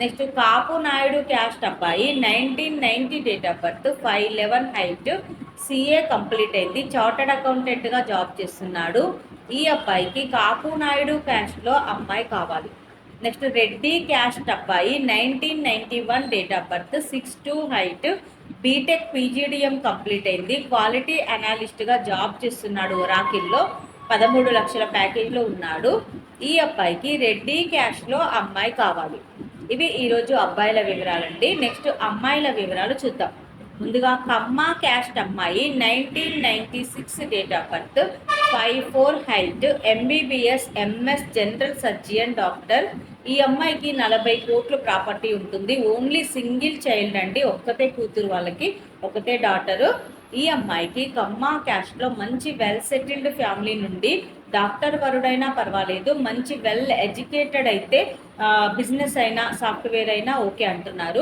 Next Kapu Naidu caste అబ్బాయి nineteen ninety date of birth five eleven height CA complete అయింది. Chartered అకౌంటెంట్గా job చేస్తున్నాడు. ఈ అబ్బాయికి కాపు నాయుడు క్యాస్ట్లో అమ్మాయి కావాలి. నెక్స్ట్ రెడ్డి క్యాస్ట్ అబ్బాయి nineteen ninety one date of birth six two height B Tech PGDM complete అయింది. క్వాలిటీ అనాలిస్ట్గా జాబ్ చేస్తున్నాడు రాకిల్లో పదమూడు లక్షల ప్యాకేజ్లో ఉన్నాడు. ఈ అబ్బాయికి రెడ్డి క్యాష్లో అమ్మాయి కావాలి. ఇవి ఈరోజు అబ్బాయిల వివరాలండి. నెక్స్ట్ అమ్మాయిల వివరాలు చూద్దాం. ముందుగా కమ్మ క్యాస్ట్ అమ్మాయి nineteen ninety six date of birth five four height MBBS MS general surgeon doctor ఈ అమ్మాయికి నలభై కోట్లు ప్రాపర్టీ ఉంటుంది. ఓన్లీ సింగిల్ చైల్డ్ అండి. ఒక్కతే కూతురు వాళ్ళకి ఒకతే డాటరు ఈ అమ్మాయికి కమ్మ క్యాస్ట్లో మంచి వెల్ సెటిల్డ్ ఫ్యామిలీ నుండి డాక్టర్ వరుడైనా పర్వాలేదు. మంచి వెల్ ఎడ్యుకేటెడ్ అయితే బిజినెస్ అయినా సాఫ్ట్వేర్ అయినా ఓకే అంటున్నారు.